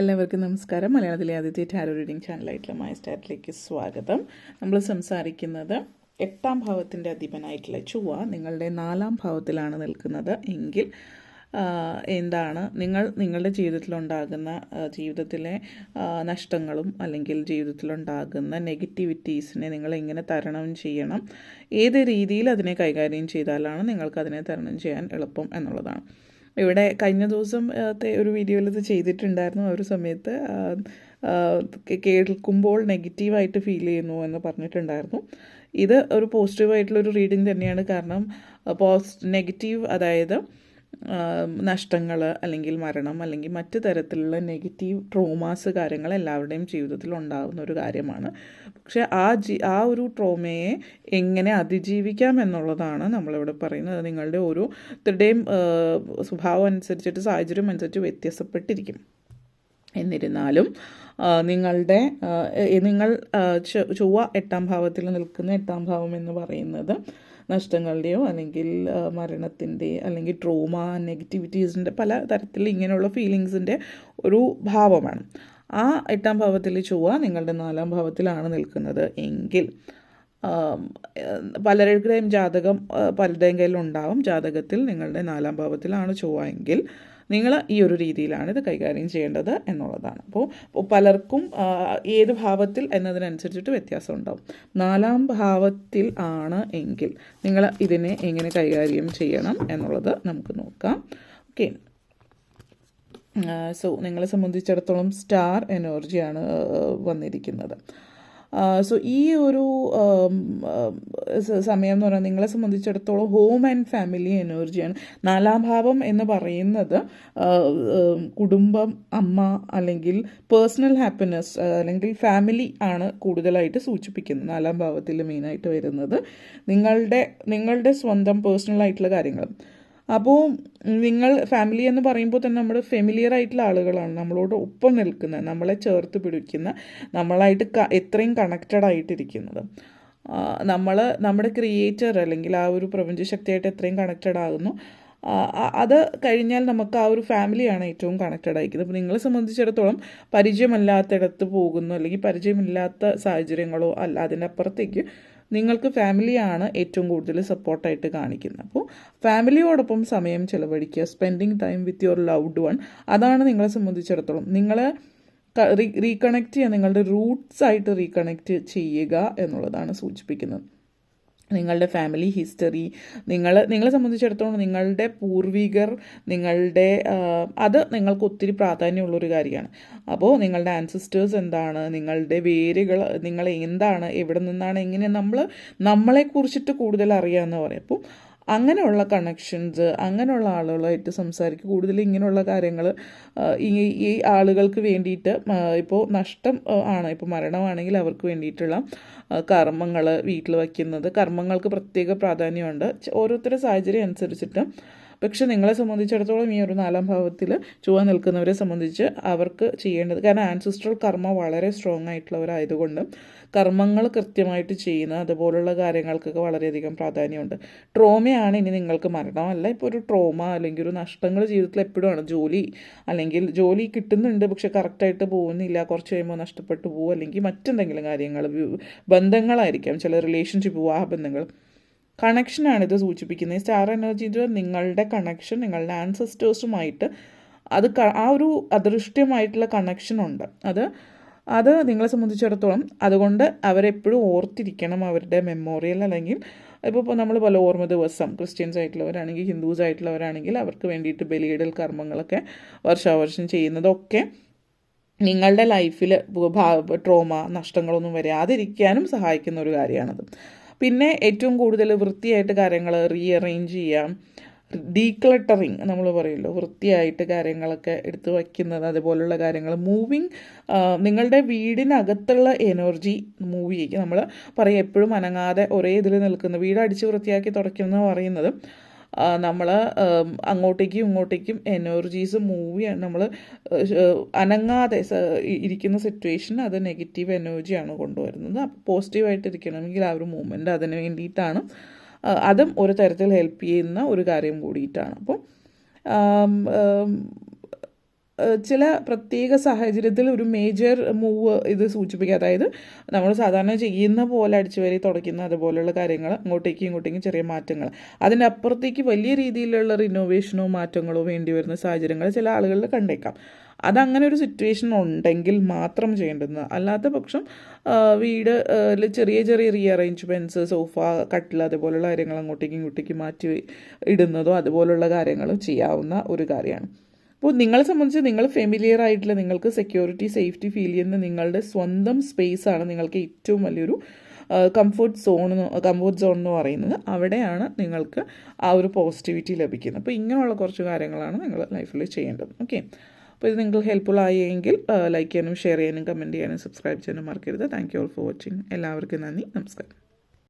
എല്ലാവർക്കും നമസ്കാരം. മലയാളത്തിലെ ആദ്യത്തെ ടാരോ റീഡിംഗ് ചാനലായിട്ടുള്ള മായ സ്റ്റാറ്റിലേക്ക് സ്വാഗതം. നമ്മൾ സംസാരിക്കുന്നത് എട്ടാം ഭാവത്തിന്റെ അധിപനായിട്ടുള്ള ചുവ നിങ്ങളുടെ നാലാം ഭാവത്തിലാണ് നിൽക്കുന്നത്. എങ്കിൽ എന്താണ് നിങ്ങൾ നിങ്ങളുടെ ജീവിതത്തിലുണ്ടാകുന്ന ജീവിതത്തിലെ നഷ്ടങ്ങളും അല്ലെങ്കിൽ ജീവിതത്തിലുണ്ടാകുന്ന നെഗറ്റിവിറ്റീസിനെ നിങ്ങൾ എങ്ങനെ തരണം ചെയ്യണം? ഏത് രീതിയിൽ അതിനെ കൈകാര്യം ചെയ്താലാണ് നിങ്ങൾക്ക് അതിനെ തരണം ചെയ്യാൻ എളുപ്പം എന്നുള്ളതാണ്. ഇവിടെ കഴിഞ്ഞ ദിവസം ഒരു വീഡിയോയിൽ ഇത് ചെയ്തിട്ടുണ്ടായിരുന്നു. ആ ഒരു സമയത്ത് കേൾക്കുമ്പോൾ നെഗറ്റീവായിട്ട് ഫീൽ ചെയ്യുന്നു എന്ന് പറഞ്ഞിട്ടുണ്ടായിരുന്നു. ഇത് ഒരു പോസിറ്റീവായിട്ടുള്ളൊരു റീഡിങ് തന്നെയാണ്. കാരണം പോസ് നെഗറ്റീവ് അതായത് നഷ്ടങ്ങൾ അല്ലെങ്കിൽ മരണം അല്ലെങ്കിൽ മറ്റ് തരത്തിലുള്ള നെഗറ്റീവ് ട്രോമാസ് കാര്യങ്ങൾ എല്ലാവരുടെയും ജീവിതത്തിൽ ഉണ്ടാകുന്ന ഒരു കാര്യമാണ്. പക്ഷേ ആ ജി ആ ഒരു ട്രോമയെ എങ്ങനെ അതിജീവിക്കാം എന്നുള്ളതാണ് നമ്മളിവിടെ പറയുന്നത്. നിങ്ങളുടെ ഓരോരുത്തരുടെയും സ്വഭാവം അനുസരിച്ചിട്ട് സാഹചര്യം അനുസരിച്ച് വ്യത്യാസപ്പെട്ടിരിക്കും. എന്നിരുന്നാലും നിങ്ങളുടെ നിങ്ങൾ ചൊവ്വ എട്ടാം ഭാവത്തിൽ നിൽക്കുന്ന എട്ടാം ഭാവം എന്ന് പറയുന്നത് നഷ്ടങ്ങളുടെയോ അല്ലെങ്കിൽ മരണത്തിന്റെ അല്ലെങ്കിൽ ട്രോമ നെഗറ്റിവിറ്റീസിന്റെ പല തരത്തിൽ ഇങ്ങനെയുള്ള ഫീലിങ്സിന്റെ ഒരു ഭാവമാണ്. ആ എട്ടാം ഭാവത്തിൽ ചൊവ്വ നിങ്ങളുടെ നാലാം ഭാവത്തിലാണ് നിൽക്കുന്നത്. എങ്കിൽ പലരുടെയും ജാതകം പലരുടെയും കയ്യിലുണ്ടാവും. ജാതകത്തിൽ നിങ്ങളുടെ നാലാം ഭാവത്തിലാണ് ചൊവ്വ എങ്കിൽ നിങ്ങൾ ഈ ഒരു രീതിയിലാണ് ഇത് കൈകാര്യം ചെയ്യേണ്ടത് എന്നുള്ളതാണ്. അപ്പോൾ പലർക്കും ഏത് ഭാവത്തിൽ എന്നതിനനുസരിച്ചിട്ട് വ്യത്യാസം ഉണ്ടാവും. നാലാം ഭാവത്തിൽ ആണ് എങ്കിൽ നിങ്ങൾ ഇതിനെ എങ്ങനെ കൈകാര്യം ചെയ്യണം എന്നുള്ളത് നമുക്ക് നോക്കാം. ഓക്കെ. സോ നിങ്ങളെ സംബന്ധിച്ചിടത്തോളം സ്റ്റാർ എനർജിയാണ് വന്നിരിക്കുന്നത്. സോ ഈ ഒരു സമയം എന്ന് പറഞ്ഞാൽ നിങ്ങളെ സംബന്ധിച്ചിടത്തോളം ഹോം ആൻഡ് ഫാമിലി എനർജിയാണ് നാലാം ഭാവം എന്ന് പറയുന്നത് കുടുംബം അമ്മ അല്ലെങ്കിൽ പേഴ്സണൽ ഹാപ്പിനെസ് അല്ലെങ്കിൽ ഫാമിലി ആണ് കൂടുതലായിട്ട് സൂചിപ്പിക്കുന്നത്. നാലാം ഭാവത്തിൽ മെയിനായിട്ട് വരുന്നത് നിങ്ങളുടെ നിങ്ങളുടെ സ്വന്തം പേഴ്സണൽ ആയിട്ടുള്ള കാര്യങ്ങൾ. അപ്പോൾ നിങ്ങൾ ഫാമിലി എന്ന് പറയുമ്പോൾ തന്നെ നമ്മൾ ഫെമിലിയർ ആയിട്ടുള്ള ആളുകളാണ്. നമ്മളോട് ഒപ്പം നിൽക്കുന്ന നമ്മളെ ചേർത്ത് പിടിക്കുന്ന നമ്മളായിട്ട് എത്രയും കണക്റ്റഡ് ആയിട്ടിരിക്കുന്നത്. നമ്മൾ നമ്മുടെ ക്രിയേറ്റർ അല്ലെങ്കിൽ ആ ഒരു പ്രപഞ്ചശക്തിയായിട്ട് എത്രയും കണക്റ്റഡ് ആകുന്നു. അത് കഴിഞ്ഞാൽ നമുക്ക് ആ ഒരു ഫാമിലിയാണ് ഏറ്റവും കണക്റ്റഡ് ആയിരിക്കുന്നത്. അപ്പോൾ നിങ്ങളെ സംബന്ധിച്ചിടത്തോളം പരിചയമല്ലാത്തിടത്ത് പോകുന്നു അല്ലെങ്കിൽ പരിചയമില്ലാത്ത സാഹചര്യങ്ങളോ അല്ല അതിന്റെ അപ്പുറത്തേക്ക് നിങ്ങൾക്ക് ഫാമിലിയാണ് ഏറ്റവും കൂടുതൽ സപ്പോർട്ടായിട്ട് കാണിക്കുന്നത്. അപ്പോൾ ഫാമിലിയോടൊപ്പം സമയം ചിലവഴിക്കുക spending time with your loved one അതാണ് നിങ്ങളെ സംബന്ധിച്ചിടത്തോളം. നിങ്ങളെ റീകണക്ട് ചെയ്യുക നിങ്ങളുടെ റൂട്ട്സ് ആയിട്ട് റീകണക്ട് ചെയ്യുക എന്നുള്ളതാണ് സൂചിപ്പിക്കുന്നത്. നിങ്ങളുടെ ഫാമിലി ഹിസ്റ്ററി നിങ്ങൾ നിങ്ങളെ സംബന്ധിച്ചിടത്തോളം നിങ്ങളുടെ പൂർവികർ നിങ്ങളുടെ അത് നിങ്ങൾക്ക് ഒത്തിരി പ്രാധാന്യമുള്ളൊരു കാര്യമാണ്. അപ്പോൾ നിങ്ങളുടെ ആൻസിസ്റ്റേഴ്സ് എന്താണ്? നിങ്ങളുടെ വേരുകൾ നിങ്ങൾ എന്താണ്? എവിടെ നിന്നാണ്? എങ്ങനെ നമ്മൾ നമ്മളെക്കുറിച്ചിട്ട് കൂടുതൽ അറിയാമെന്ന് പറയും അപ്പോൾ അങ്ങനെയുള്ള കണക്ഷൻസ് അങ്ങനെയുള്ള ആളുകളായിട്ട് സംസാരിക്കുക. കൂടുതൽ ഇങ്ങനെയുള്ള കാര്യങ്ങൾ ഈ ഈ ആളുകൾക്ക് വേണ്ടിയിട്ട് ഇപ്പോൾ നഷ്ടം ആണ്. ഇപ്പോൾ മരണമാണെങ്കിൽ അവർക്ക് വേണ്ടിയിട്ടുള്ള കർമ്മങ്ങൾ വീട്ടിൽ വയ്ക്കുന്നത്. കർമ്മങ്ങൾക്ക് പ്രത്യേക പ്രാധാന്യമുണ്ട്. ഓരോരുത്തരുടെ സാഹചര്യം അനുസരിച്ചിട്ട് പക്ഷെ നിങ്ങളെ സംബന്ധിച്ചിടത്തോളം ഈ ഒരു നാലാം ഭാവത്തിൽ ചുവ നിൽക്കുന്നവരെ സംബന്ധിച്ച് അവർക്ക് ചെയ്യേണ്ടത് കാരണം ആൻസിസ്ട്രൽ കർമ്മ വളരെ സ്ട്രോങ് ആയിട്ടുള്ളവരായതുകൊണ്ട് കർമ്മങ്ങൾ കൃത്യമായിട്ട് ചെയ്യുന്ന അതുപോലുള്ള കാര്യങ്ങൾക്കൊക്കെ വളരെയധികം പ്രാധാന്യമുണ്ട്. ട്രോമയാണ് ഇനി നിങ്ങൾക്ക് മരണമല്ല ഇപ്പോൾ ഒരു ട്രോമ അല്ലെങ്കിൽ ഒരു നഷ്ടങ്ങൾ ജീവിതത്തിൽ എപ്പോഴും ആണ്. ജോലി അല്ലെങ്കിൽ ജോലി കിട്ടുന്നുണ്ട് പക്ഷെ കറക്റ്റായിട്ട് പോകുന്നില്ല. കുറച്ച് കഴിയുമ്പോൾ നഷ്ടപ്പെട്ടു പോകും. അല്ലെങ്കിൽ മറ്റെന്തെങ്കിലും കാര്യങ്ങൾ ബന്ധങ്ങളായിരിക്കാം. ചില റിലേഷൻഷിപ്പ് വിവാഹ ബന്ധങ്ങൾ കണക്ഷനാണ് ഇത് സൂചിപ്പിക്കുന്നത്. ഈ സ്റ്റാർ എനർജി നിങ്ങളുടെ കണക്ഷൻ നിങ്ങളുടെ ആൻസസ്റ്റേഴ്സുമായിട്ട് അത് ആ ഒരു അദൃശ്യമായിട്ടുള്ള കണക്ഷനുണ്ട് അത് അത് നിങ്ങളെ സംബന്ധിച്ചിടത്തോളം അതുകൊണ്ട് അവരെപ്പോഴും ഓർത്തിരിക്കണം അവരുടെ മെമ്മോറിയൽ അല്ലെങ്കിൽ ഇപ്പോൾ നമ്മൾ പല ഓർമ്മ ദിവസം ക്രിസ്ത്യൻസ് ആയിട്ടുള്ളവരാണെങ്കിൽ ഹിന്ദുസ് ആയിട്ടുള്ളവരാണെങ്കിൽ അവർക്ക് വേണ്ടിയിട്ട് ബലിയിടൽ കർമ്മങ്ങളൊക്കെ വർഷാവർഷം ചെയ്യുന്നതൊക്കെ നിങ്ങളുടെ ലൈഫിൽ ട്രോമ നഷ്ടങ്ങളൊന്നും വരാതിരിക്കാനും സഹായിക്കുന്ന ഒരു കാര്യമാണത്. പിന്നെ ഏറ്റവും കൂടുതൽ വൃത്തിയായിട്ട് കാര്യങ്ങൾ റീഅറേഞ്ച് ചെയ്യാം. ഡീക്ലട്ടറിങ് നമ്മൾ പറയുമല്ലോ. വൃത്തിയായിട്ട് കാര്യങ്ങളൊക്കെ എടുത്തു വയ്ക്കുന്നത് അതുപോലുള്ള കാര്യങ്ങൾ. മൂവിങ് നിങ്ങളുടെ വീടിനകത്തുള്ള എനർജി മൂവ് ചെയ്യിക്കുക നമ്മൾ പറയും എപ്പോഴും അനങ്ങാതെ ഒരേ ഇതിൽ നിൽക്കുന്ന. വീട് അടിച്ച് വൃത്തിയാക്കി തുടയ്ക്കുന്ന പറയുന്നത് നമ്മൾ അങ്ങോട്ടേക്കും ഇങ്ങോട്ടേക്കും എനർജീസ് മൂവ് ചെയ്യാൻ നമ്മൾ അനങ്ങാതെ ഇരിക്കുന്ന സിറ്റുവേഷൻ അത് നെഗറ്റീവ് എനർജിയാണ് കൊണ്ടുവരുന്നത്. അപ്പോൾ പോസിറ്റീവായിട്ട് ഇരിക്കണമെങ്കിൽ ആ ഒരു മൂവ്മെന്റ് അതിന് വേണ്ടിയിട്ടാണ്. അതും ഒരു തരത്തിൽ ഹെൽപ്പ് ചെയ്യുന്ന ഒരു കാര്യം കൂടിയിട്ടാണ്. അപ്പോൾ ചില പ്രത്യേക സാഹചര്യത്തിൽ ഒരു മേജർ മൂവ് ഇത് സൂചിപ്പിക്കുക. അതായത് നമ്മൾ സാധാരണ ചെയ്യുന്ന പോലെ അടിച്ചുവരി തുടയ്ക്കുന്ന അതുപോലെയുള്ള കാര്യങ്ങൾ അങ്ങോട്ടേക്കും ഇങ്ങോട്ടേക്കും ചെറിയ മാറ്റങ്ങൾ. അതിന്റെ അപ്പുറത്തേക്ക് വലിയ രീതിയിലുള്ള റിനോവേഷനോ മാറ്റങ്ങളോ വേണ്ടി വരുന്ന സാഹചര്യങ്ങൾ ചില ആളുകളിൽ കണ്ടേക്കാം. അതങ്ങനെ ഒരു സിറ്റുവേഷൻ ഉണ്ടെങ്കിൽ മാത്രം ചെയ്യേണ്ടത്. അല്ലാത്ത പക്ഷം വീട് ചെറിയ ചെറിയ റീഅറേഞ്ച്മെന്റ്സ് സോഫ കട്ടിൽ അതുപോലെയുള്ള കാര്യങ്ങൾ അങ്ങോട്ടേക്കും ഇങ്ങോട്ടേക്കും മാറ്റി ഇടുന്നതോ അതുപോലുള്ള കാര്യങ്ങളും ചെയ്യാവുന്ന ഒരു കാര്യമാണ്. അപ്പോൾ നിങ്ങളെ സംബന്ധിച്ച് നിങ്ങൾ ഫെമിലിയർ ആയിട്ടുള്ള നിങ്ങൾക്ക് സെക്യൂരിറ്റി സേഫ്റ്റി ഫീൽ ചെയ്യുന്ന നിങ്ങളുടെ സ്വന്തം സ്പേസ് ആണ് നിങ്ങൾക്ക് ഏറ്റവും വലിയൊരു കംഫർട്ട് സോൺ കംഫർട്ട് സോൺ എന്ന് പറയുന്നത്. അവിടെയാണ് നിങ്ങൾക്ക് ആ ഒരു പോസിറ്റിവിറ്റി ലഭിക്കുന്നത്. അപ്പോൾ ഇങ്ങനെയുള്ള കുറച്ച് കാര്യങ്ങളാണ് നിങ്ങൾ ലൈഫിൽ ചെയ്യേണ്ടത്. ഓക്കെ അപ്പോൾ ഇത് നിങ്ങൾക്ക് ഹെൽപ്ഫുൾ ആയെങ്കിൽ ലൈക്ക് ചെയ്യാനും ഷെയർ ചെയ്യാനും കമന്റ് ചെയ്യാനും സബ്സ്ക്രൈബ് ചെയ്യാനും മറക്കരുത്. Thank you all for watching എല്ലാവർക്കും നന്ദി. നമസ്കാരം.